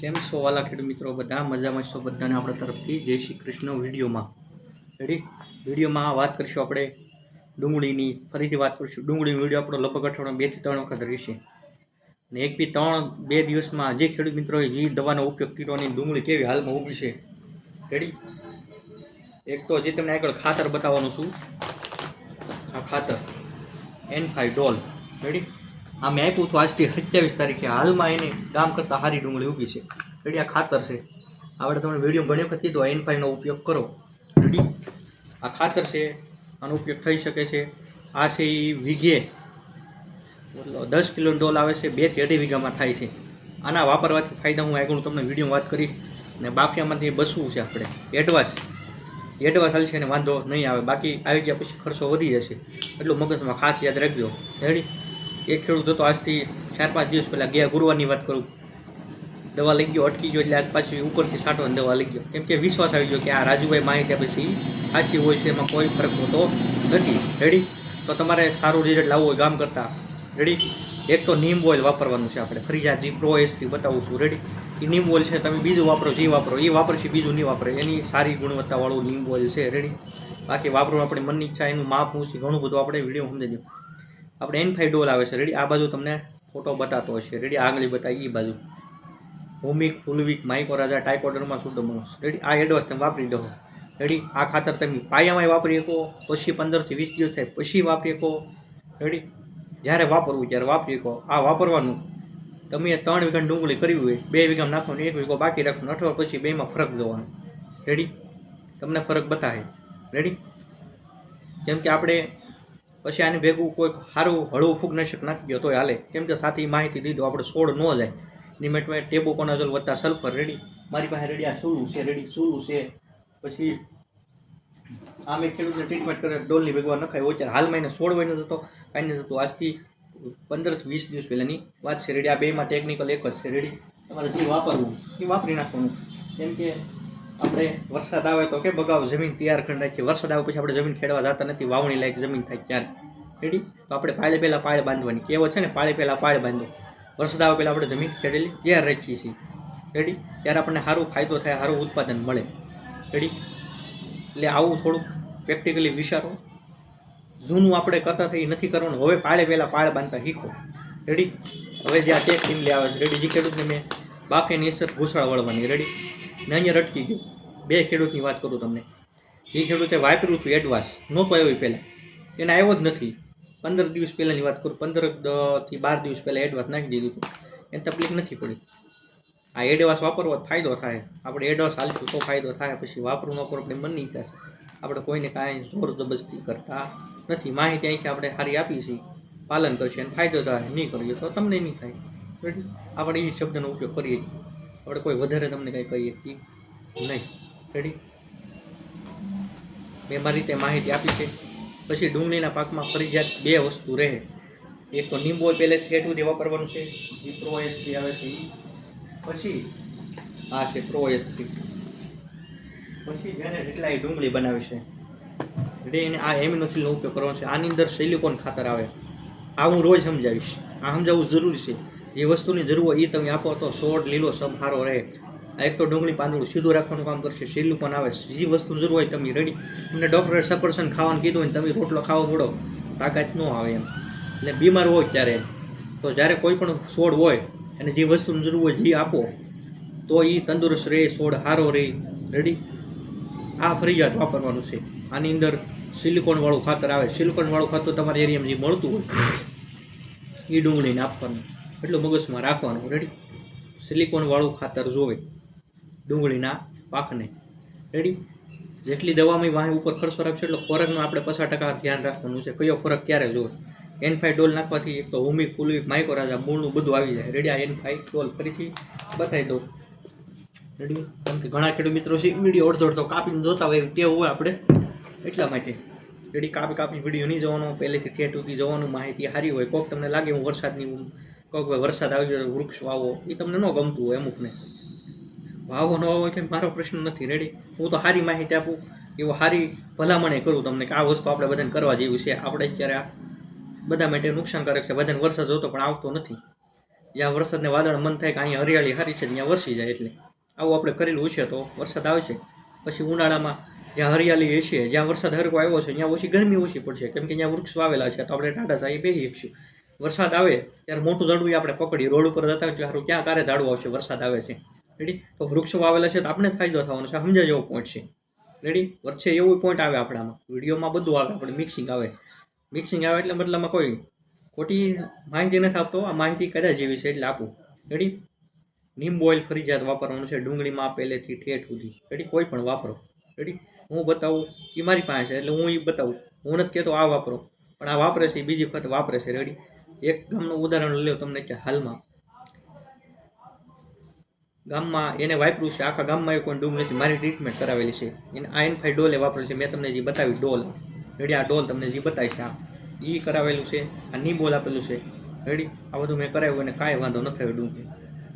કેમ છો વાલા ખેડૂત મિત્રો? બધા મજામાં છો બધાને આપણા તરફથી. જય શ્રી કૃષ્ણ વિડીયોમાં. રેડી વિડીયોમાં વાત કરીશું આપણે ડુંગળીની. ફરીથી વાત કરીશું. ડુંગળીનો વીડિયો આપણો લગભગ અઠવાડિયા બેથી ત્રણ વખત રહેશે. અને એક બી ત્રણ બે દિવસમાં જે ખેડૂત મિત્રોએ જે દવાનો ઉપયોગ અને ડુંગળી કેવી હાલમાં ઊભી છે. રેડી એક તો જે તમને આગળ ખાતર બતાવવાનું છું. આ ખાતર. એન ફાઈવ ડોલ રેડી આ મેં આપ્યું હતું આજથી સત્યાવીસ તારીખે હાલમાં એને કામ કરતાં સારી ડુંગળી ઊભી છે. રેડી, આ ખાતર છે. આપણે તમને વીડિયો ઘણી વખત કીધું એન ફાઈવનો ઉપયોગ કરો. રેડી? આ ખાતર છે, આનો ઉપયોગ થઈ શકે છે. આ છે એ વીઘે. દસ કિલો ડોલ આવે છે બેથી અઢી વીઘામાં થાય છે. આના વાપરવાથી ફાયદા હું આગળ તમને વીડિયો વાત કરીશ અને બાફિયામાંથી બસવું છે આપણે. એડવાન્સ એડવાન્સ ચાલશે અને વાંધો નહીં આવે. બાકી આવી ગયા પછી ખર્ચો વધી જશે. એટલું મગજમાં ખાસ યાદ રાખજો. રેડી એક ખેડૂત હતો, આજથી ચાર પાંચ દિવસ પહેલાં ગયા ગુરુવારની વાત કરું. દવા લઈ ગયો, અટકી ગયો એટલે આજ પાછી ઉપરથી સાટવાની દવા લઈ ગયો. કેમ કે વિશ્વાસ આવી ગયો કે આ રાજુભાઈ માહિતી પછી સાચી હોય છે, એમાં કોઈ ફરક હોતો નથી રેડી તો તમારે સારું રિઝલ્ટ લાવવું હોય ગામ કરતાં. રેડી એક તો નીમ ઓઇલ વાપરવાનું છે આપણે. ફરીજા જી પ્રો એસથી બતાવું છું. રેડી એ નીમ ઓઇલ છે, તમે બીજું વાપરો, જે વાપરો એ વાપરશે બીજું નહીં વાપરે. એની સારી ગુણવત્તાવાળું નીમ ઓઇલ છે રેડી બાકી વાપરો આપણી મનની ઈચ્છા, એનું માપ છે, ઘણું બધું આપણે વીડિયો સમજી આપણે એન ફાઈવ ડોલ આવે છે. રેડી આ બાજુ તમને ફોટો બતાતો હશે રેડી આંગળી બતાવી એ બાજુ. હોમિક ફુલવિક ટાઇપોડરમાં શું સુડોમોસ રેડી આ એડવાન્સ તમે વાપરી દો. રેડી આ ખાતર તમે પાયામાં વાપરી શકો. પછી પંદરથી વીસ દિવસ થાય, પછી વાપરી શકો. રેડી જ્યારે વાપરવું ત્યારે વાપરી શકો. આ વાપરવાનું. તમે ત્રણ વીઘા ડુંગળી કરવી હોય, બે વીઘામાં નાખવાનું, એક વીઘો બાકી રાખવાનું અઠવાડિયા પછી બેમાં ફરક જોવાનો. રેડી તમને ફરક બતાવે. રેડી કેમ કે આપણે પછી આની ભેગું કોઈ સારું હળવું ફૂગનાશક નાખી ગયો તોય હાલે. કેમ કે સાથે માહિતી દીધું, આપણે છોડ ન જાય. નિમેટમાં ટેબો કોનાઝોલ વધતા સલ્ફર રેડી. મારી પાસે રેડી આ સૂલું છે, રેડી સૂલું છે. પછી આમે ખેડૂતને ટ્રીટમેન્ટ કરે, ડોલની ભેગવા નખાય. હોય ત્યારે હાલમાં એને સોળ મહિને જતો, કાંઈ નથી થતું આજથી પંદરથી વીસ દિવસ પહેલાંની વાત છે, રેડી. આ બેમાં ટેકનિકલ એક જ છે, રેડી. તમારે જે વાપરવું એ વાપરી નાખવાનું. કેમ કે આપણે વરસાદ આવે તો કે બગાવ જમીન તૈયાર કરી નાખીએ. વરસાદ આવે પછી આપણે જમીન ખેડવા જતા નથી, વાવણી લાયક જમીન થાય ત્યારે રેડી તો આપણે પાળે પહેલાં પાળ બાંધવાની. કેવો છે ને? પાળે પહેલાં પાળ બાંધો. વરસાદ આવે પહેલાં આપણે જમીન ખેડેલી તૈયાર રાખીએ છીએ. રેડી ત્યારે આપણને સારું ફાયદો થાય, સારું ઉત્પાદન મળે. રેડી એટલે આવું થોડુંક પ્રેક્ટિકલી વિચારો. જૂનું આપણે કરતા થઈ નથી કરવાનું. હવે પાળે પહેલાં પાળ બાંધતા શીખો. રેડી હવે જે આ ટેક ટીમલી આવે છે. રેડી જે ખેડૂતને મેં, બાફીની અસર ઘૂસળ વળવાની. રેડી ને અહીંયા રટકી ગયું. બે ખેડૂતની વાત કરું તમને. જે ખેડૂતે વાપર્યું હતું એડવાન્સ નહોતો આવ્યો પહેલાં. એને આવ્યો જ નથી. પંદર દિવસ પહેલાંની વાત કરું. પંદરથી બાર દિવસ પહેલાં એડવાન્સ નાખી દીધું હતું. એને તકલીફ નથી પડી. આ એડવાન્સ વાપરવો ફાયદો થાય. આપણે એડવાન્સ હાલશું તો ફાયદો થાય. પછી વાપરવું વાપરવું આપણે મનની ઈચ્છા છે. આપણે કોઈને કાંઈ જોર જબરજસ્તી કરતા નથી. માહિતી અહીંથી આપણે સારી આપી છીએ પાલન કરશે અને ફાયદો થાય. નહીં કરીએ તો તમને નહીં થાય. આપણે એ શબ્દનો ઉપયોગ કરીએ છીએ. આપણે કોઈ વધારે તમને કંઈ કહીએ છીએ નહીં. રેડી મેં મારી રીતે માહિતી આપી છે. પછી ડુંગળીના પાકમાં ફરજિયાત બે વસ્તુ રહે. એક તો લીંબુ પહેલેથી હેઠ સુધી વાપરવાનું છે. એ પ્રો એસ થ્રી આવે છે. પછી આ છે પ્રો એસ થ્રી પછી જેને એ ડુંગળી બનાવે છે. રેડી એને આ એમિનોફિલનો ઉપયોગ કરવાનો છે. આની અંદર સેલ્યુકોન ખાતર આવે. આ હું રોજ સમજાવીશ. આ સમજાવવું જરૂરી છે. જે વસ્તુની જરૂર હોય એ તમે આપો તો સોડ, લીલો સબ સારો રહે. આ એક તો ડુંગળી પાંદડું સીધું રાખવાનું કામ કરશે. સિલિકોન આવે. જે વસ્તુ જરૂર હોય તમે રેડી તમને ડૉક્ટરે સફરસન ખાવાનું કીધું હોય તમે રોટલો ખાવો પડો તાકાત ન આવે એમ. એટલે બીમાર હોય ત્યારે. તો જ્યારે કોઈ પણ સોડ હોય અને જે વસ્તુની જરૂર હોય જે આપો, તો એ તંદુરસ્ત રહે, સોડ સારો રહે. રેડી આ ફરજિયાત વાપરવાનું છે. આની અંદર સિલિકોનવાળું ખાતર આવે. સિલિકોનવાળું ખાતર તમારા એરિયામાં જે મળતું હોય એ ડુંગળીને આપવાનું. એટલું મગજમાં રાખવાનું. રેડી સિલિકોનવાળું ખાતર જોવે. ડુંગળીના પાકને. રેડી જેટલી દવામાં વાહ ઉપર ખર્ચો રાખશે એટલો ખોરાકનું આપણે પચાસ ટકા ધ્યાન રાખવાનું છે. કયો ખોરાક ક્યારે જોવે? એન ફાઈ ડોલ નાખવાથી એક તો હુમિક ફુલિક માઇકોરાજા મૂળનું બધું આવી જાય. રેડી આ એન ફાઈ ડોલ ફરીથી બતાવી દઉં. રેડી કેમ કે ઘણા ખેડૂત મિત્રો છે વીડિયો અડધો અડધો કાપીને જોતા હોય ટેવ હોય આપણે. એટલા માટે. રેડી કાપી કાપી વીડિયો નહીં જવાનો. પહેલેથી ઠેઠ સુધી જવાનું. માહિતી સારી હોય. કોક તમને લાગે હું વરસાદની ભાઈ વરસાદ આવી ગયો વૃક્ષ વાવો, એ તમને ન ગમતું હોય અમુકને. વાવો, ન વાવો કે મારો પ્રશ્ન નથી. રેડી હું તો સારી માહિતી આપું, એવો સારી ભલામણે કરું તમને કે આ વસ્તુ આપણે બધાને કરવા જેવી છે. આપણે અત્યારે આ બધા માટે નુકસાનકારક છે. બધાને વરસાદ જોતો પણ આવતો નથી. જ્યાં વરસાદને વાદળ મન થાય કે અહીંયા હરિયાળી સારી છે, ત્યાં વરસી જાય એટલે. આવું આપણે કરેલું છે તો વરસાદ આવશે. પછી ઉનાળામાં જ્યાં હરિયાળી હશે, જ્યાં વરસાદ હરકો આવ્યો છે, ત્યાં ઓછી ગરમી ઓછી પડશે. કેમ કે ત્યાં વૃક્ષ વાવેલા છે, તો આપણે ટાટા સાહી બેસી શકશું વરસાદ આવે ત્યારે મોટું ઝાડવું આપણે પકડી રોડ ઉપર જતા હોય સારું, ક્યાં કારે ઝાડવું આવશે? વરસાદ આવે છે. રેડી તો વૃક્ષો વાવેલા છે તો આપણે ફાયદો થવાનો છે. સમજાય જેવો પોઈન્ટ છે. રેડી વચ્ચે એવું પોઈન્ટ આવે આપણામાં. વિડીયોમાં બધું આવે, આપણે મિક્સિંગ આવે. મિક્સિંગ આવે એટલે મતલબમાં કોઈ ખોટી માહિતી નથી આપતો. આ માહિતી કર્યા જેવી છે એટલે આપું. રેડી નીમ ઓઇલ ફરિજિયાત વાપરવાનું છે. ડુંગળીમાં પહેલેથી ઠેઠ સુધી. રેડી કોઈ પણ વાપરો. રેડી હું બતાવું એ મારી પાસે છે એટલે હું એ બતાવું. હું નથી કહેતો આ વાપરો. પણ આ વાપરે છે બીજી વખત વાપરે છે. રેડી એક ગામનું ઉદાહરણ લો તમને કે હાલમાં. ગામમાં એને વાપર્યું છે. આખા ગામમાં એ કોઈ ડૂબ નથી. મારી ટ્રીટમેન્ટ કરાવેલી છે. એને આઈન ફાઈ ડોલે વાપરેલી છે. મેં તમને જે બતાવી ડોલ. રેડી ડોલ તમને જે બતાવી છે આ. એ કરાવેલું છે. આ નીંબોલ આપેલું છે. રેડી? આ બધું મેં કરાવ્યું અને કાંઈ વાંધો ન થયો ડુંગળી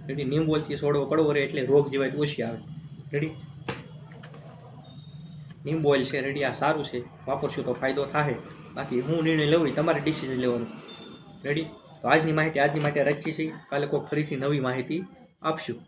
રેડી? નીંબોલથી સોડવો કડવો રહે એટલે રોગ જેવાય ઓછી આવે. રેડી? નીંબુ ઓઇલ છે. રેડી? આ સારું છે. વાપરશું તો ફાયદો થાય બાકી હું નિર્ણય લઉં તમારે ડિસિઝન લેવાનું. રેડી તો આજની માહિતી આજની માટે રાખી છે. કાલે કોઈ ફરીથી નવી માહિતી આપશું.